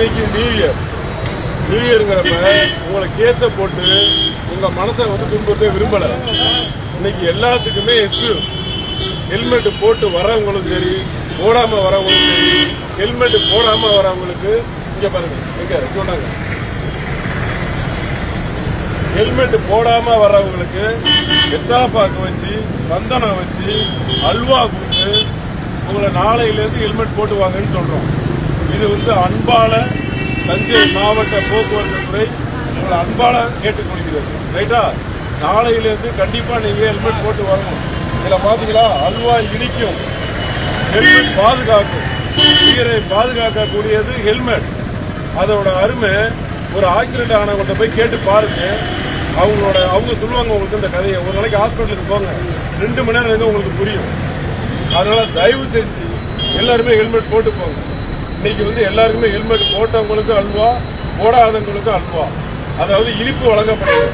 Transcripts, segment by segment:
இன்னைக்கு new year new இயருங்கிறப்ப உங்களை கேஸை போட்டு உங்க மனசை வந்து துன்பத்தை விரும்பல. இன்னைக்கு எல்லாத்துக்குமே எக்ஸ்கியூஸ் ஹெல்மெட் போட்டு வரவங்களும் சரி போடாம வரவங்களும் சரி ஹெல்மெட் போடாம வரவங்களுக்கு இங்க பாருங்க எங்க சொன்னாங்க ஹெல்மெட் போடாம வர்றவங்களுக்கு எத்தாப்பாக்கு பாக்கு வச்சு சந்தனம் வச்சு அல்வா கொடுத்து உங்களை நாளையிலேருந்து ஹெல்மெட் போட்டு வாங்கன்னு சொல்றோம். இது வந்து அன்பால தஞ்சை மாவட்ட போக்குவரத்து துறை உங்களை அன்பால கேட்டுக்கொள்கிறது. ரைட்டா? நாளையில இருந்து கண்டிப்பா நீங்க ஹெல்மெட் போட்டு வரணும். இதுல பாத்தீங்களா? அல்வா இனிக்கும். ஹெல்மெட் பாதுகாக்கும். உயிரை பாதுகாக்கக்கூடியது ஹெல்மெட். அதோட அருமை ஒரு ஆக்சிடென்ட் ஆனவங்கள்ட்ட போய் கேட்டு பாருங்க. அவங்களோட அவங்க சொல்லுவாங்க உங்களுக்கு இந்த கதையை. ஒரு நாளைக்கு ஹாஸ்பிட்டலுக்கு போங்க. ரெண்டு மணி நேரம் இருந்து உங்களுக்கு புரியும். அதனால தயவு செஞ்சு எல்லாருமே ஹெல்மெட் போட்டு போங்க. இன்னைக்கு வந்து எல்லாருக்குமே ஹெல்மெட் போட்டவங்களுக்கு அல்வா போடாதவங்களுக்கு அல்வா. அதாவது இனிப்பு வழங்கப்படுது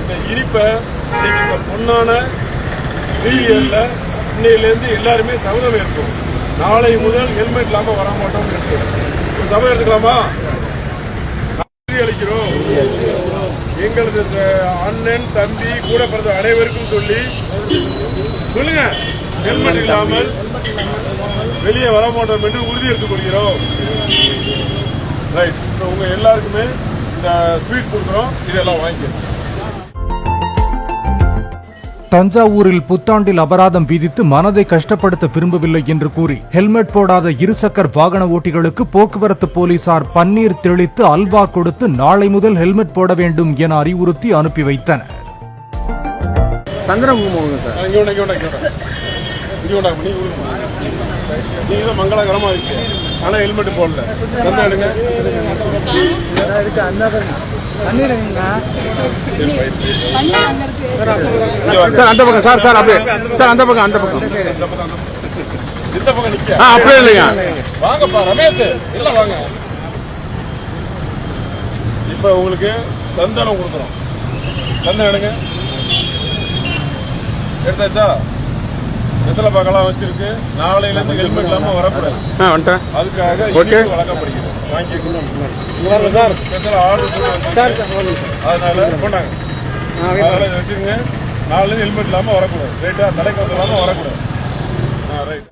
இந்த இனிப்பை இன்னைக்கு இந்த பொண்ணான நியூ இன்னையிலேருந்து எல்லாருமே சபதம் ஏற்போம் நாளை முதல் ஹெல்மெட் இல்லாம வர மாட்டோம் இருக்கு. சபதம் எடுத்துக்கலாமா? அளிக்கிறோம். எங்களது அண்ணன் தம்பி கூட பிறந்த அனைவருக்கும் சொல்லி சொல்லுங்க. ஹெல்மெட் இல்லாமல் வெளியே வர மாட்டோம் என்று உறுதி எடுத்துக் கொள்கிறோம் ரைட் இப்போ உங்க எல்லாருக்குமே இந்த ஸ்வீட் கொடுக்குறோம். இதெல்லாம் வாங்கிக்கணும் தஞ்சாவூரில் புத்தாண்டில் அபராதம் விதித்து மனதை கஷ்டப்படுத்த விரும்பவில்லை என்று கூறி ஹெல்மெட் போடாத இருசக்கர வாகன ஓட்டிகளுக்கு போக்குவரத்து போலீசார் பன்னீர் தெளித்து அல்வா கொடுத்து நாளை முதல் ஹெல்மெட் போட வேண்டும் என அறிவுறுத்தி அனுப்பி வைத்தனர். ஒன்றா நீ நீங்கள் தான் மங்களகரமாக இருக்கு. ஆனால் ஹெல்மெட் போடல. தந்தா எடுங்க. சார் அந்த பக்கம் சார் சார் அப்படியே. சார் அந்த பக்கம் அந்த பக்கம். இந்த பக்கம், நிக்க ஆ அப்படியே இல்லைங்க வாங்கப்பா ரமேஷ். எல்லாம் வாங்க. இப்ப உங்களுக்கு சந்தனம் கொடுக்குறோம். சந்தனம் எடுங்க. எடுத்தாச்சா? வெத்தலை பாக்கெல்லாம் வச்சிருக்கு. நாளையில இருந்து ஹெல்மெட் இல்லாம வரக்கூடாது. ஆ வந்துட்டேன். அதுக்காக. இனிப்பு வழங்கப்படுகிறது. வாங்கிக்கணும் சார். ஸ்பெஷல் ஆர்டர் போட்டு அதனால கொண்டாங்க. அதனால இதை வச்சுக்கோங்க நாளையில ஹெல்மெட் இல்லாம வரக்கூடாது. ரைட்டா தலைக்கு வந்து இல்லாம வரக்கூடாது. ஆ ரைட்